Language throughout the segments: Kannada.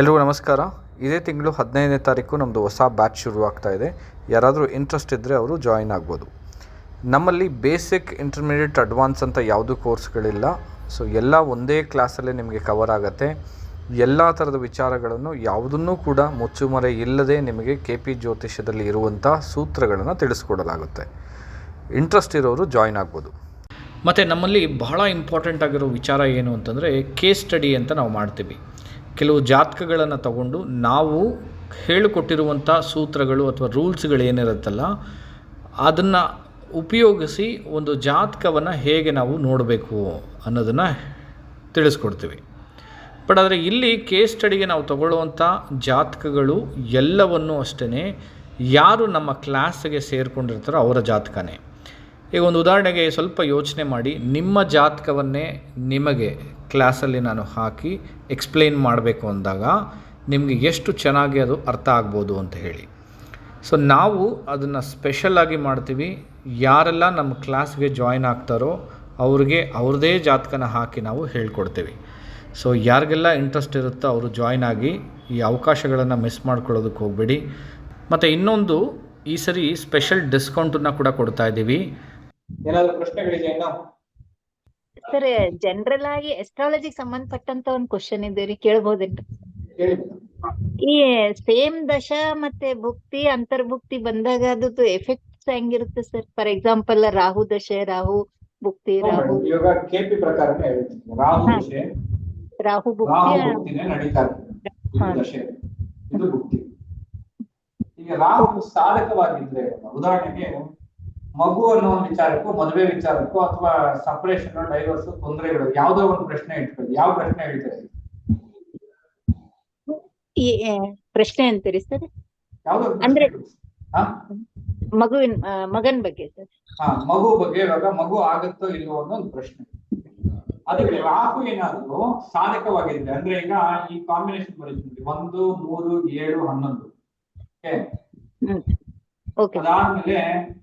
ಎಲ್ರಿಗೂ ನಮಸ್ಕಾರ. ಇದೇ ತಿಂಗಳು ಹದಿನೈದನೇ ತಾರೀಕು ನಮ್ಮದು ಹೊಸ ಬ್ಯಾಚ್ ಶುರು ಆಗ್ತಾ ಇದೆ. ಯಾರಾದರೂ ಇಂಟ್ರೆಸ್ಟ್ ಇದ್ದರೆ ಅವರು ಜಾಯಿನ್ ಆಗ್ಬೋದು. ನಮ್ಮಲ್ಲಿ ಬೇಸಿಕ್ ಇಂಟರ್ಮೀಡಿಯೇಟ್ ಅಡ್ವಾನ್ಸ್ ಅಂತ ಯಾವುದೂ ಕೋರ್ಸ್ಗಳಿಲ್ಲ ಸೊ ಎಲ್ಲ ಒಂದೇ ಕ್ಲಾಸಲ್ಲೇ ನಿಮಗೆ ಕವರ್ ಆಗುತ್ತೆ. ಎಲ್ಲ ಥರದ ವಿಚಾರಗಳನ್ನು ಯಾವುದನ್ನೂ ಕೂಡ ಮುಚ್ಚುಮರೆ ಇಲ್ಲದೆ ನಿಮಗೆ ಕೆ ಪಿ ಜ್ಯೋತಿಷ್ಯದಲ್ಲಿ ಇರುವಂಥ ಸೂತ್ರಗಳನ್ನು ತಿಳಿಸ್ಕೊಡಲಾಗುತ್ತೆ. ಇಂಟ್ರೆಸ್ಟ್ ಇರೋರು ಜಾಯಿನ್ ಆಗ್ಬೋದು. ಮತ್ತು ನಮ್ಮಲ್ಲಿ ಬಹಳ ಇಂಪಾರ್ಟೆಂಟ್ ಆಗಿರೋ ವಿಚಾರ ಏನು ಅಂತಂದರೆ ಕೇಸ್ ಸ್ಟಡಿ ಅಂತ ನಾವು ಮಾಡ್ತೀವಿ. ಕೆಲವು ಜಾತಕಗಳನ್ನು ತಗೊಂಡು ನಾವು ಹೇಳಿಕೊಟ್ಟಿರುವಂಥ ಸೂತ್ರಗಳು ಅಥವಾ ರೂಲ್ಸ್ಗಳು ಏನಿರುತ್ತಲ್ಲ, ಅದನ್ನು ಉಪಯೋಗಿಸಿ ಒಂದು ಜಾತಕವನ್ನು ಹೇಗೆ ನಾವು ನೋಡಬೇಕು ಅನ್ನೋದನ್ನು ತಿಳಿಸ್ಕೊಡ್ತೀವಿ. ಬಟ್ ಆದರೆ ಇಲ್ಲಿ ಕೇಸ್ ಸ್ಟಡಿಗೆ ನಾವು ತಗೊಳ್ಳುವಂಥ ಜಾತಕಗಳು ಎಲ್ಲವನ್ನೂ ಅಷ್ಟೇ ಯಾರು ನಮ್ಮ ಕ್ಲಾಸ್ಗೆ ಸೇರಿಕೊಂಡಿರ್ತಾರೋ ಅವರ ಜಾತಕನೇ. ಈಗ ಒಂದು ಉದಾಹರಣೆಗೆ ಸ್ವಲ್ಪ ಯೋಚನೆ ಮಾಡಿ. ನಿಮ್ಮ ಜಾತಕವನ್ನೇ ನಿಮಗೆ ಕ್ಲಾಸಲ್ಲಿ ನಾನು ಹಾಕಿ ಎಕ್ಸ್ಪ್ಲೈನ್ ಮಾಡಬೇಕು ಅಂದಾಗ ನಿಮಗೆ ಎಷ್ಟು ಚೆನ್ನಾಗಿ ಅದು ಅರ್ಥ ಆಗ್ಬೋದು ಅಂತ ಹೇಳಿ. ಸೊ, ನಾವು ಅದನ್ನು ಸ್ಪೆಷಲಾಗಿ ಮಾಡ್ತೀವಿ. ಯಾರೆಲ್ಲ ನಮ್ಮ ಕ್ಲಾಸ್ಗೆ ಜಾಯ್ನ್ ಆಗ್ತಾರೋ ಅವ್ರಿಗೆ ಅವ್ರದ್ದೇ ಜಾತಕನ ಹಾಕಿ ನಾವು ಹೇಳ್ಕೊಡ್ತೀವಿ. ಸೊ, ಯಾರಿಗೆಲ್ಲ ಇಂಟ್ರೆಸ್ಟ್ ಇರುತ್ತೋ ಅವರು ಜಾಯ್ನ್ ಆಗಿ ಈ ಅವಕಾಶಗಳನ್ನು ಮಿಸ್ ಮಾಡ್ಕೊಳ್ಳೋದಕ್ಕೆ ಹೋಗಬೇಡಿ. ಮತ್ತು ಇನ್ನೊಂದು ಈ ಸರಿ ಸ್ಪೆಷಲ್ ಡಿಸ್ಕೌಂಟನ್ನು ಕೂಡ ಕೊಡ್ತಾ ಇದ್ದೀವಿ. ಏನಾದ್ರು ಪ್ರಶ್ನೆಗಳಿದೆಯಾ? ಸರ್ ಜನರಲ್ ಆಗಿ ಎಸ್ಟ್ರಾಲಜಿಗೆ ಸಂಬಂಧಪಟ್ಟಂತ ಒಂದ್ ಕ್ವಶನ್ ಇದೆ ರೀ ಕೇಳ್ಬೋದೇನ್ರಿ? ಈ ಸೇಮ್ ದಶ ಮತ್ತೆ ಭುಕ್ತಿ ಅಂತರ್ಭುಕ್ತಿ ಬಂದಾಗ ಅದು ಎಫೆಕ್ಟ್ಸ್ ಹೆಂಗಿರುತ್ತೆ ಸರ್? ಫಾರ್ ಎಕ್ಸಾಂಪಲ್ ರಾಹು ದಶೆ ರಾಹು ಭುಕ್ತಿ ರಾಹು ಇವಾಗ ಕೆಪಿ ಪ್ರಕಾರನೇ ರಾಹು. ದಶೆ ರಾಹು ಭುಕ್ತಿ ನಡೀತಾ ದಶೆ ಇದು ಭುಕ್ತಿ. ಈಗ ರಾಹು ಸಾಧಕವಾಗಿದ್ರೆ ಉದಾಹರಣೆಗೆ ಮಗು ಅನ್ನೋ ಒಂದು ವಿಚಾರಕ್ಕೂ ಮದುವೆ ವಿಚಾರಕ್ಕೂ ಅಥವಾ ಸಪರೇಷನ್ ಡೈವರ್ಸ್ ತೊಂದರೆಗಳು ಯಾವ್ದೋ ಒಂದು ಪ್ರಶ್ನೆ ಇಟ್ಕೊಳ್ಳಿ. ಯಾವ ಪ್ರಶ್ನೆ ಹೇಳ್ತಾರೆ? ಪ್ರಶ್ನೆ ಅಂತೀರಿ ಸರ್? ಅಂದ್ರೆ- ಮಗುವಿನ ಮಗನ್ ಬಗ್ಗೆ ಸರ್. ಹಾ ಮಗು ಬಗ್ಗೆ ಇವಾಗ ಮಗು ಆಗುತ್ತೋ ಇಲ್ವೋ ಅನ್ನೋ ಒಂದು ಪ್ರಶ್ನೆ. ಅದಕ್ಕೆ ರಾಹು ಏನಾದ್ರು ಸಾಧಕವಾಗಿದೆ. ಅಂದ್ರೆ ಈಗ ಈ ಕಾಂಬಿನೇಷನ್ ಬರೀತೀನಿ ಒಂದು ಮೂರು ಏಳು ಹನ್ನೊಂದು. ಅದಾದ್ಮೇಲೆ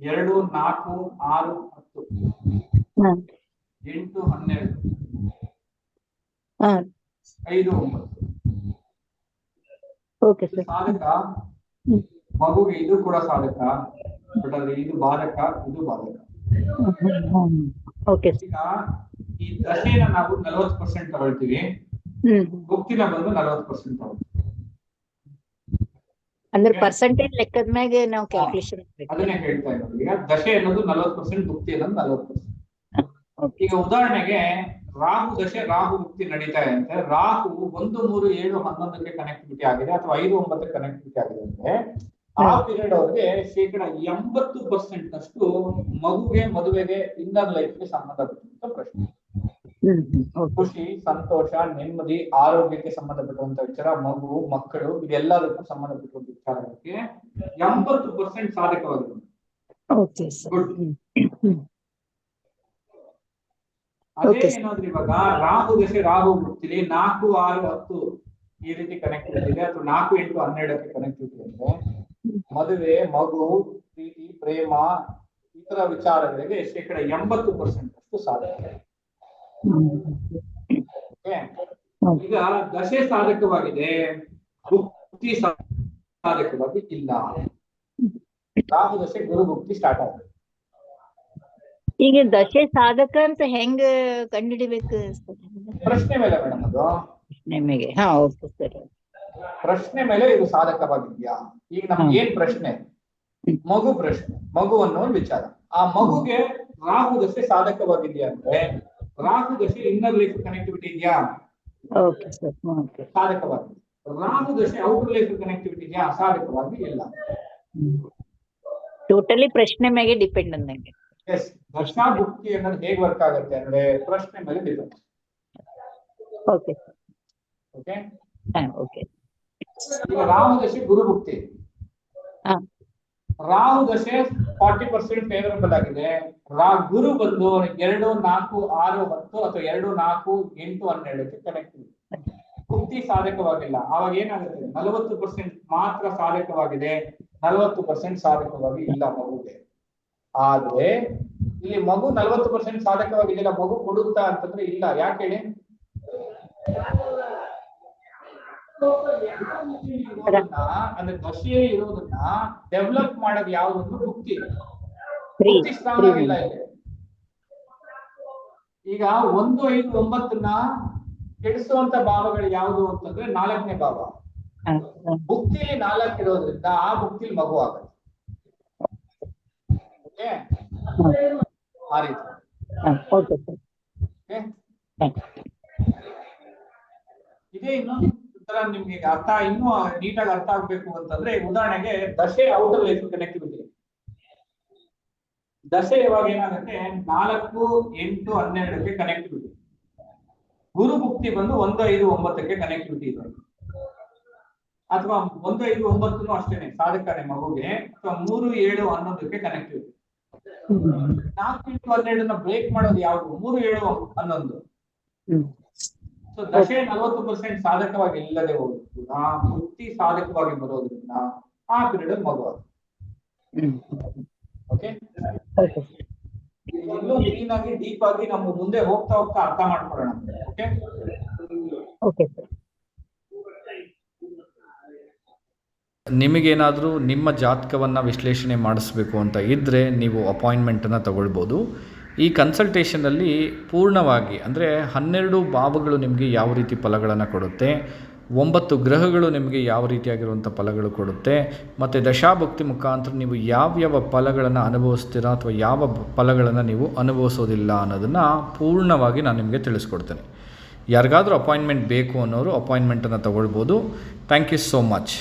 ಎರಡು ನಾಲ್ಕು ಆರು ಹತ್ತು. ಎಂಟು ಹನ್ನೆರಡು. ಐದು ಒಂಬತ್ತು. ಸಾಧಕ. ಮಗುಗೆ ಇದು ಕೂಡ ಸಾಧಕ ಬಟ್ ಅಲ್ಲಿ ಇದು ಬಾಧಕ ಇದು ಬಾಧಕ. ಈಗ ಈ ದಶೆನ ನಾವು ನಲವತ್ತು ಪರ್ಸೆಂಟ್ ತಗೊಳ್ತೀವಿ. ಗುಪ್ತಿನ ಬಂದು ನಲವತ್ತು ಪರ್ಸೆಂಟ್ ತಗೊಳ್ತೀವಿ. ಅಂದ್ರೆ ಪರ್ಸೆಂಟೇಜ್ ಲೆಕ್ಕದ ಮ್ಯಾಗೆ ನಾವು ಕ್ಯಾಲ್ಕುಲೇಷನ್ ಅದನ್ನೇ ಹೇಳ್ತಾ ಇರೋದು. ಈಗ ದಶೆ ಅನ್ನೋದು ನಲವತ್ತು ಪರ್ಸೆಂಟ್ ಮುಕ್ತಿ ಅನ್ನೋದು ನಲವತ್ತು ಪರ್ಸೆಂಟ್ ಈಗ ಉದಾಹರಣೆಗೆ ರಾಹು ದಶೆ ರಾಹು ಮುಕ್ತಿ ನಡೀತಾ ಇದೆ ಅಂದ್ರೆ ರಾಹು ಒಂದು ಮೂರು ಏಳು ಹನ್ನೊಂದಕ್ಕೆ ಕನೆಕ್ಟಿವಿಟಿ ಆಗಿದೆ ಅಥವಾ ಐದು ಒಂಬತ್ತಕ್ಕೆ ಕನೆಕ್ಟಿವಿಟಿ ಆಗಿದೆ ಅಂದ್ರೆ ಆ ಪೀರಿಯಡ್ ಅವ್ರಿಗೆ ಶೇಕಡ ಎಂಬತ್ತು ಪರ್ಸೆಂಟ್ ನಷ್ಟು ಮಗುಗೆ ಮದುವೆಗೆ ಇನ್ನರ್ ಲೈಫ್ಗೆ ಸಂಬಂಧಪಟ್ಟಂತ ಪ್ರಶ್ನೆ. ಖುಷಿ ಸಂತೋಷ ನೆಮ್ಮದಿ ಆರೋಗ್ಯಕ್ಕೆ ಸಂಬಂಧಪಟ್ಟಂತ ವಿಚಾರ ಮಗು ಮಕ್ಕಳು ಇದೆಲ್ಲದಕ್ಕೂ ಸಂಬಂಧಪಟ್ಟಂತ ವಿಚಾರಕ್ಕೆ ಎಂಬತ್ತು ಪರ್ಸೆಂಟ್ ಸಾಧಕವಾಗಿದೆ. ಅದೇ ಏನಾದ್ರು ಇವಾಗ ರಾಹು ದಶೆ ರಾಹು ಭುಕ್ತಿಲಿ ನಾಲ್ಕು ಆರು ಹತ್ತು ಈ ರೀತಿ ಕನೆಕ್ಟ್ ಇದೆ. ಅಥವಾ ನಾಲ್ಕು ಎಂಟು ಹನ್ನೆರಡಕ್ಕೆ ಕನೆಕ್ಟಿವಿಟಿ ಅಂದ್ರೆ ಮದುವೆ ಮಗು ಪ್ರೀತಿ ಪ್ರೇಮ ಇತರ ತರ ವಿಚಾರಗಳಿಗೆ ಶೇಕಡ ಎಂಬತ್ತು ಪರ್ಸೆಂಟ್ ಅಷ್ಟು ಸಾಧಕ? ಈಗ ದಶೆ ಸಾಧಕವಾಗಿದೆ ಭುಕ್ತಿ ಸಾಧಕವಾಗಿ ಇಲ್ಲ. ರಾಹು ದಶೆ ಗುರು ಭುಕ್ತಿ ಸ್ಟಾರ್ಟ್ ಆಗುತ್ತೆ ಈಗ ದಶೆ ಸಾಧಕ ಅಂತ ಹೆಂಗ ಕಂಡುಹಿಡಿಬೇಕು? ಸರ್ ಪ್ರಶ್ನೆ ಮೇಲೆ ಮೇಡಮ್ ಅದು. ನಿಮಗೆ ಹಾ ಓಕೆ ಸರ್. ಪ್ರಶ್ನೆ ಮೇಲೆ ಇದು ಸಾಧಕವಾಗಿದ್ಯಾ? ಈಗ ನಮ್ಗೆ ಏನ್ ಪ್ರಶ್ನೆ? ಮಗು ಪ್ರಶ್ನೆ ಮಗು ಅನ್ನೋ ಒಂದು ವಿಚಾರ. ಆ ಮಗುಗೆ ರಾಹು ದಶೆ ಸಾಧಕವಾಗಿದ್ಯಾ ಅಂದ್ರೆ? ರಾಹು ದಶೆ ಇನ್ನರ್ ಲೈಫ್ ಕನೆಕ್ಟಿವಿಟಿ ಇದೆಯಾ? ಓಕೆ ಸರ್ ಓಕೆ ಸಾಧಕವಾಗಿದೆ ರಾಹು ದಶೆ ಔಟರ್ ಲೈಫ್ ಕನೆಕ್ಟಿವಿಟಿ ಇದೆಯಾ? ಸಾಧಕವಾಗಿ ಇಲ್ಲ. ಟೋಟಲಿ ಪ್ರಶ್ನೆ ಮ್ಯಾಗೆ ಡಿಪೆಂಡ್ ಅಂದಂಗೆ. ಎಸ್ ದಶಾ ಭುಕ್ತಿ ಅನ್ನೋದು ಹೇಗ್ ವರ್ಕ್ ಆಗುತ್ತೆ ಅಂದ್ರೆ ಪ್ರಶ್ನೆ ಮೇಲೆ ಡಿಪೆಂಡ್ ಓಕೆ ಸರ್ ಓಕೆ ಹಾ ಓಕೆ ಈಗ ರಾಹು ದಶೆ ಗುರು ಭುಕ್ತಿ ಹಾ. ರಾಹು ದಶೆ ಫಾರ್ಟಿ ಪರ್ಸೆಂಟ್ ಫೇವರಬಲ್ ಆಗಿದೆ ರಾ ಗುರು ಬಂದು ಎರಡು, ನಾಲ್ಕು, ಆರು ಹತ್ತು ಅಥವಾ ಎರಡು, ನಾಲ್ಕು, ಎಂಟು, ಹನ್ನೆರಡಕ್ಕೆ ಕನೆಕ್ಟ್ ಭುಕ್ತಿ ಸಾಧಕವಾಗಿಲ್ಲ. ಅವಾಗ ಏನಾಗುತ್ತೆ? ನಲವತ್ತು ಪರ್ಸೆಂಟ್ ಮಾತ್ರ ಸಾಧಕವಾಗಿದೆ. ನಲವತ್ತು ಪರ್ಸೆಂಟ್ ಸಾಧಕವಾಗಿ ಇಲ್ಲ ಮಗುಗೆ. ಆದ್ರೆ ಇಲ್ಲಿ ಮಗು ನಲವತ್ತು ಪರ್ಸೆಂಟ್ ಸಾಧಕವಾಗಿದೆಯಲ್ಲ, ಮಗು ಕೊಡುತ್ತಾ ಅಂತಂದ್ರೆ ಇಲ್ಲ. ಯಾಕೆ ಹೇಳಿ? ಅಂದ್ರೆ ದಶೆಯಲ್ಲಿ ಇರೋದನ್ನ ಡೆವಲಪ್ ಮಾಡೋದು ಯಾವ್ದು ಭುಕ್ತಿ ಭುಕ್ತಿ ಸ್ಥಾನ ಇಲ್ಲ ಇಲ್ಲಿ. ಈಗ ಒಂದು ಐದು ಒಂಬತ್ತನ್ನ ಕೆಡಿಸುವಂತ ಭಾವಗಳು ಯಾವುದು ಅಂತಂದ್ರೆ ನಾಲ್ಕನೇ ಭಾವ. ಭುಕ್ತಿಲಿ ನಾಲ್ಕು ಇರೋದ್ರಿಂದ ಆ ಭುಕ್ತಿಲಿ ಮಗು ಆಗುತ್ತೆ. ಆ ರೀತಿ ಓಕೆ ಸರ್ ಓಕೆ ಇದೇ ಇನ್ನೊಂದು ತರ ನಿಮ್ಗೆ ಅರ್ಥ ಇನ್ನೂ ನೀಟಾಗಿ ಅರ್ಥ ಆಗ್ಬೇಕು ಅಂತಂದ್ರೆ ಉದಾಹರಣೆಗೆ ದಶೆ ಔಟರ್ ಲೈಫ್ ಕನೆಕ್ಟಿವಿಟಿ ದಶೆ ಇವಾಗ ಏನಾಗುತ್ತೆ? ನಾಲ್ಕು, ಎಂಟು, ಹನ್ನೆರಡಕ್ಕೆ ಕನೆಕ್ಟಿವಿಟಿ ಗುರು ಭುಕ್ತಿ ಬಂದು ಒಂದು, ಐದು, ಒಂಬತ್ತಕ್ಕೆ ಕನೆಕ್ಟಿವಿಟಿ ಇದೆ. ಅಥವಾ ಒಂದು, ಐದು ಒಂಬತ್ತು ಅಷ್ಟೇನೆ, ಸಾಧಕನೆ ಮಗುಗೆ. ಅಥವಾ ಮೂರು, ಏಳು, ಹನ್ನೊಂದಕ್ಕೆ ಕನೆಕ್ಟಿವಿಟಿ ನಾಲ್ಕು, ಎಂಟು, ಹನ್ನೆರಡನ್ನ ಬ್ರೇಕ್ ಮಾಡೋದು ಯಾವುದು? ಮೂರು, ಏಳು, ಹನ್ನೊಂದು. ಸೊ ದಶೆ ನಲವತ್ತು ಪರ್ಸೆಂಟ್ ಸಾಧಕವಾಗಿ ಇಲ್ಲದೆ ಹೋದ್ರು. ಆ ವೃತ್ತಿ ಸಾಧಕವಾಗಿ ಬರೋದ್ರಿಂದ ಆ ಪೀರಿಯಡ್ ಮಗು ಓಕೆ ಕ್ಲೀನ್ ಆಗಿ ಡೀಪ್ ಆಗಿ ನಮ್ಮ ಮುಂದೆ ಹೋಗ್ತಾ ಹೋಗ್ತಾ ಅರ್ಥ ಮಾಡ್ಕೊಳ್ಳೋಣ. ಓಕೆ ಓಕೆ ಸರ್ ನಿಮಗೇನಾದರೂ ನಿಮ್ಮ ಜಾತಕವನ್ನು ವಿಶ್ಲೇಷಣೆ ಮಾಡಿಸ್ಬೇಕು ಅಂತ ಇದ್ದರೆ ನೀವು ಅಪಾಯಿಂಟ್ಮೆಂಟನ್ನು ತಗೊಳ್ಬೋದು. ಈ ಕನ್ಸಲ್ಟೇಷನಲ್ಲಿ ಪೂರ್ಣವಾಗಿ, ಅಂದರೆ ಹನ್ನೆರಡು ಭಾವಗಳು ನಿಮಗೆ ಯಾವ ರೀತಿ ಫಲಗಳನ್ನು ಕೊಡುತ್ತೆ, ಒಂಬತ್ತು ಗ್ರಹಗಳು ನಿಮಗೆ ಯಾವ ರೀತಿಯಾಗಿರುವಂಥ ಫಲಗಳು ಕೊಡುತ್ತೆ, ಮತ್ತು ದಶಾಭಕ್ತಿ ಮುಖಾಂತರ ನೀವು ಯಾವ್ಯಾವ ಫಲಗಳನ್ನು ಅನುಭವಿಸ್ತೀರಾ ಅಥವಾ ಯಾವ ಫಲಗಳನ್ನು ನೀವು ಅನುಭವಿಸೋದಿಲ್ಲ ಅನ್ನೋದನ್ನು ಪೂರ್ಣವಾಗಿ ನಾನು ನಿಮಗೆ ತಿಳಿಸ್ಕೊಡ್ತೇನೆ. ಯಾರಿಗಾದರೂ ಅಪಾಯಿಂಟ್ಮೆಂಟ್ ಬೇಕು ಅನ್ನೋರು ಅಪಾಯಿಂಟ್ಮೆಂಟನ್ನು ತಗೊಳ್ಬೋದು. Thank you so much